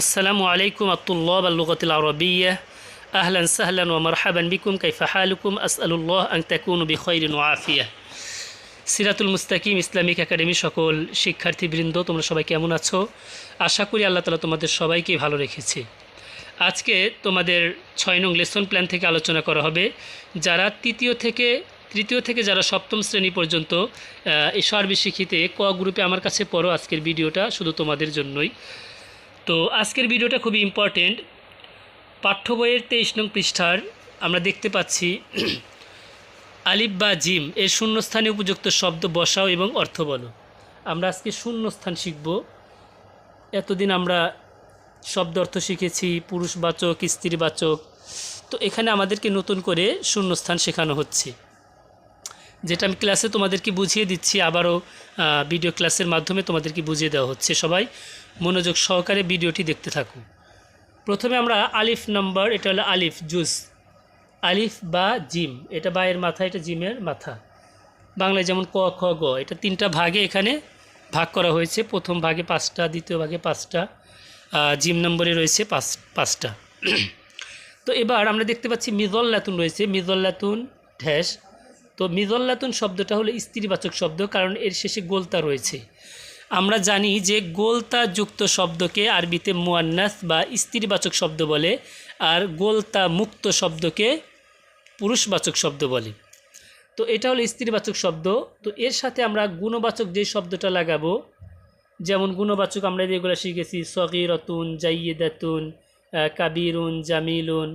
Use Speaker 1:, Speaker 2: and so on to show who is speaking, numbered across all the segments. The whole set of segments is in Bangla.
Speaker 1: আসসালামু আলাইকুম আতুল্লাহ আল্লুকাতিল আরবিয়া। আহলান সাহলান ও মারহাবান বিকুম, কাইফা হালুকুম? আসআলুল্লাহ আং তাকুন বিখৈরিন আফিয়া। সিরাতুল মুস্তাকিম ইসলামিক একাডেমি সকল শিক্ষার্থীবৃন্দ, তোমরা সবাই কেমন আছো? আশা করি আল্লাহ তালা তোমাদের সবাইকে ভালো রেখেছে। আজকে তোমাদের ছয় নং লেসন প্ল্যান থেকে আলোচনা করা হবে। যারা তৃতীয় থেকে তৃতীয় থেকে যারা সপ্তম শ্রেণি পর্যন্ত এই সার্বিশিক্ষিতে ক গ্রুপে আমার কাছে পড়ো আজকের ভিডিওটা, শুধু তোমাদের জন্যই। তো আজকের ভিডিওটা খুবই ইম্পর্টেন্ট পাঠ্য বইয়ের তেইশ নং পৃষ্ঠার আমরা দেখতে পাচ্ছি, আলিফ বা জিম, এর শূন্যস্থানে উপযুক্ত শব্দ বসাও এবং অর্থ বলো। আমরা আজকে শূন্যস্থান শিখব। এতদিন আমরা শব্দ অর্থ শিখেছি, পুরুষবাচক, স্ত্রীবাচক। তো এখানে আমাদেরকে নতুন করে শূন্যস্থান শেখানো হচ্ছে। যেটা আমি ক্লাসে তোমাদেরকে বুঝিয়ে দিচ্ছি, আবারও ভিডিও ক্লাসের মাধ্যমে তোমাদেরকে বুঝিয়ে দেওয়া হচ্ছে। সবাই মনোযোগ সহকারে ভিডিওটি দেখতে থাকো। প্রথমে আমরা আলিফ নাম্বার, এটা হলো আলিফ, জুস। আলিফ বা জিম, এটা বায়ের মাথা, এটা জিমের মাথা। বাংলায় যেমন ক, খ, গ, এটা তিনটা ভাগে এখানে ভাগ করা হয়েছে। প্রথম ভাগে পাঁচটা, দ্বিতীয় ভাগে পাঁচটা জিম নম্বরে রয়েছে পাঁচ, পাঁচটা। তো এবার আমরা দেখতে পাচ্ছি মিজল্লাতুন রয়েছে। মিজল্লাতুন, ঢ্যাস তো মিজল্লাতুন শব্দটা হলো স্ত্রীবাচক শব্দ, কারণ এর শেষে গোলতা রয়েছে। আমরা জানি যে গোলতা যুক্ত শব্দকে আরবিতে মুয়ান্নাস বা স্ত্রীবাচক শব্দ বলে, আর গোলতা মুক্ত শব্দকে পুরুষবাচক শব্দ বলে। তো এটা হলো স্ত্রীবাচক শব্দ। তো এর সাথে আমরা গুণবাচক যে শব্দটা লাগাবো, যেমন গুণবাচক আমরা যেগুলো শিখেছি, সগিরতুন, জাইয়েদাতুন কাবিরুন, জামিলুন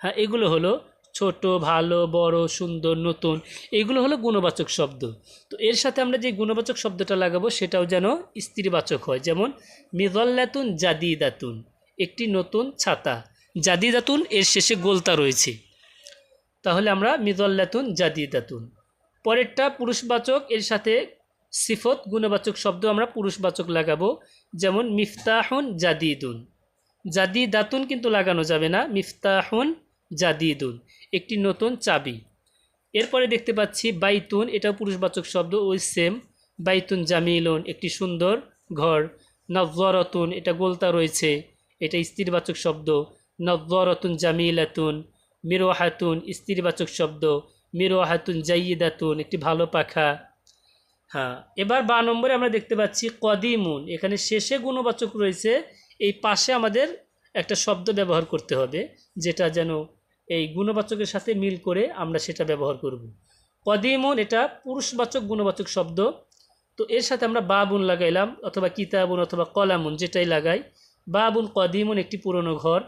Speaker 1: হ্যাঁ এগুলো হলো ছোট, ভালো, বড়, সুন্দর, নতুন, এগুলো হলো গুণবাচক শব্দ। তো এর সাথে আমরা যে গুণবাচক শব্দটা লাগাবো সেটাও যেন স্ত্রীবাচক হয়। যেমন, মিজল্লাতুন জাদিদাতুন, একটি নতুন ছাতা। জাদিদাতুন এর শেষে গোলতা রয়েছে। তাহলে আমরা মিজল্লাতুন জাদিদাতুন। পরেরটা পুরুষবাচক, এর সাথে সিফত, গুণবাচক শব্দ আমরা পুরুষবাচক লাগাবো। যেমন, মিফতাহুন জাদিদুন। জাদিদাতুন কিন্তু লাগানো যাবে না। মিফতাহুন জাদিদুন একটি নতুন চাবি। এরপরে দেখতে পাচ্ছি বাইতুন, এটাও পুরুষবাচক শব্দ, ওই সেম বাইতুন জামিলুন, একটি সুন্দর ঘর। নজ্জরতুন এটা গোলতা রয়েছে, এটা স্ত্রীবাচক শব্দ। নজ্জরতুন জামিলাতুন মিরোহাতুন স্ত্রীবাচক শব্দ। মিরোহাতুন জাইদাতুন একটি ভালো পাখা। হ্যাঁ এবার বা নম্বরে আমরা দেখতে পাচ্ছি কদিমুন, এখানে শেষে গুণবাচক রয়েছে, এই পাশে আমাদের একটা শব্দ ব্যবহার করতে হবে, যেটা যেন এই গুণবাচকের সাথে মিল করে আমরা সেটা ব্যবহার করব। কদিমুন এটা পুরুষবাচক গুণবাচক শব্দ। তো এর সাথে আমরা বাবুন লাগাইলাম অথবা কিতাবুন অথবা কলামুন যেটাই লাগাই। বাবুন কদিমুন একটি পুরনো ঘর।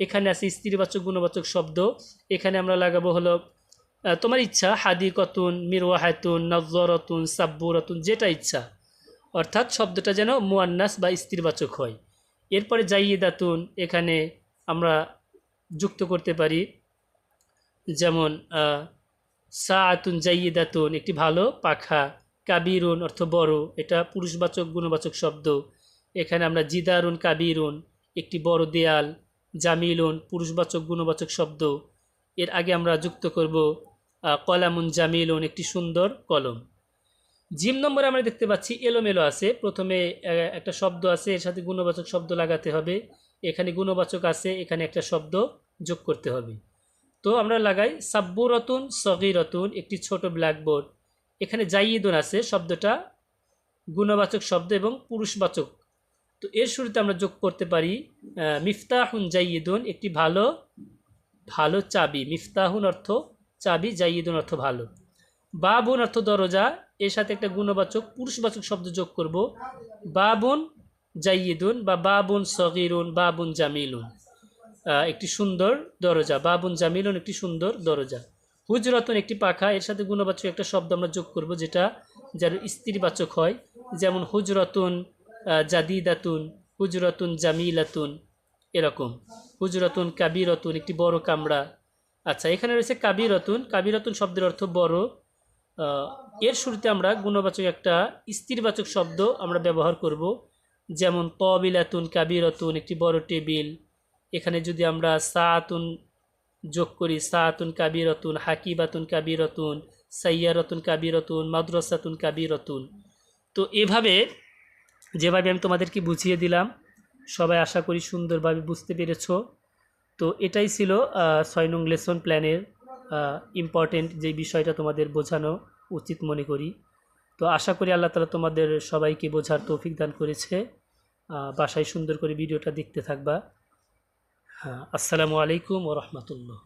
Speaker 1: এখানে আছে স্ত্রীবাচক গুণবাচক শব্দ। এখানে আমরা লাগাবো হলো তোমার ইচ্ছা হাদি হাদিকতুন, মিরওয়াহাতুন নজরতুন সাব্বুরতুন যেটা ইচ্ছা। অর্থাৎ শব্দটা যেন মুয়ান্নাস বা স্ত্রীবাচক হয়। এরপরে জাইয়েদাতুন, এখানে আমরা যুক্ত করতে পারি। যেমন আহ, সাআতুন জাইয়েদাতুন একটি ভালো পাখা কাবিরুন অর্থ বড় এটা পুরুষবাচক গুণবাচক শব্দ। এখানে আমরা জিদারুন কাবিরুন একটি বড় দেয়াল জামিলুন পুরুষবাচক গুণবাচক শব্দ। এর আগে আমরা যুক্ত করব কলামুন জামিলুন একটি সুন্দর কলম। জিম নম্বরে আমরা দেখতে পাচ্ছি এলোমেলো আছে। প্রথমে একটা শব্দ আছে এর সাথে গুণবাচক শব্দ লাগাতে হবে। এখানে গুণবাচক আছে, এখানে একটা শব্দ যোগ করতে হবে। তো আমরা লাগাই সাব্বুরতুন সগিরতুন, একটি ছোট ব্ল্যাকবোর্ড এখানে জাইদুন আছে, শব্দটা গুণবাচক শব্দ এবং পুরুষবাচক। তো এর শুরুতে আমরা যোগ করতে পারি মিফতাহুন জাইদুন একটি ভালো ভালো চাবি। মিফতাহুন অর্থ চাবি জাইদুন অর্থ ভালো। বাবুন অর্থ দরজা, এর সাথে একটা গুণবাচক, পুরুষবাচক শব্দ যোগ করব। বাবুন জাইদুন বা বাবুন সগিরুন, বাবুন জামিলুন। একটি সুন্দর দরজা, বাবুন জামিলুন একটি সুন্দর দরজা। হুজরতুন একটি পাখা, এর সাথে গুণবাচক একটা শব্দ আমরা যোগ করব, যেটা যার স্ত্রীবাচক হয়। যেমন হুজরতুন জাদিদাতুন, হুজরতুন জামিলাতুন, এরকম। হুজরতুন কাবিরতুন, একটি বড় কামড়া আচ্ছা এখানে রয়েছে কাবিরতুন। কাবিরতুন শব্দের অর্থ বড়। এর শুরুতে আমরা গুণবাচক একটা স্ত্রীবাচক শব্দ আমরা ব্যবহার করব। যেমন তবিলাতুন কাবিরতুন, একটি বড় টেবিল। এখানে যদি আমরা সাতুন যোগ করি সাতুন কাবিরতুন, হাকিবাতুন কাবিরতুন, সাইয়ারতুন কাবিরতুন, মাদ্রাসাতুন কাবিরতুন। তো এভাবে, যেভাবে আমি তোমাদেরকে বুঝিয়ে দিলাম, সবাই আশা করি সুন্দরভাবে বুঝতে পেরেছ। তো এটাই ছিল ছয় নং লেসন প্ল্যানের ইম্পর্টেন্ট যে বিষয়টা তোমাদের বোঝানো উচিত মনে করি। তো আশা করি আল্লাহ তালা তোমাদের সবাইকে বোঝার তৌফিক দান করেছে। বাসায় সুন্দর করে ভিডিওটা দেখতে থাকবা। হ্যাঁ আসসালামু আলাইকুম ও রহমতুল্লাহ।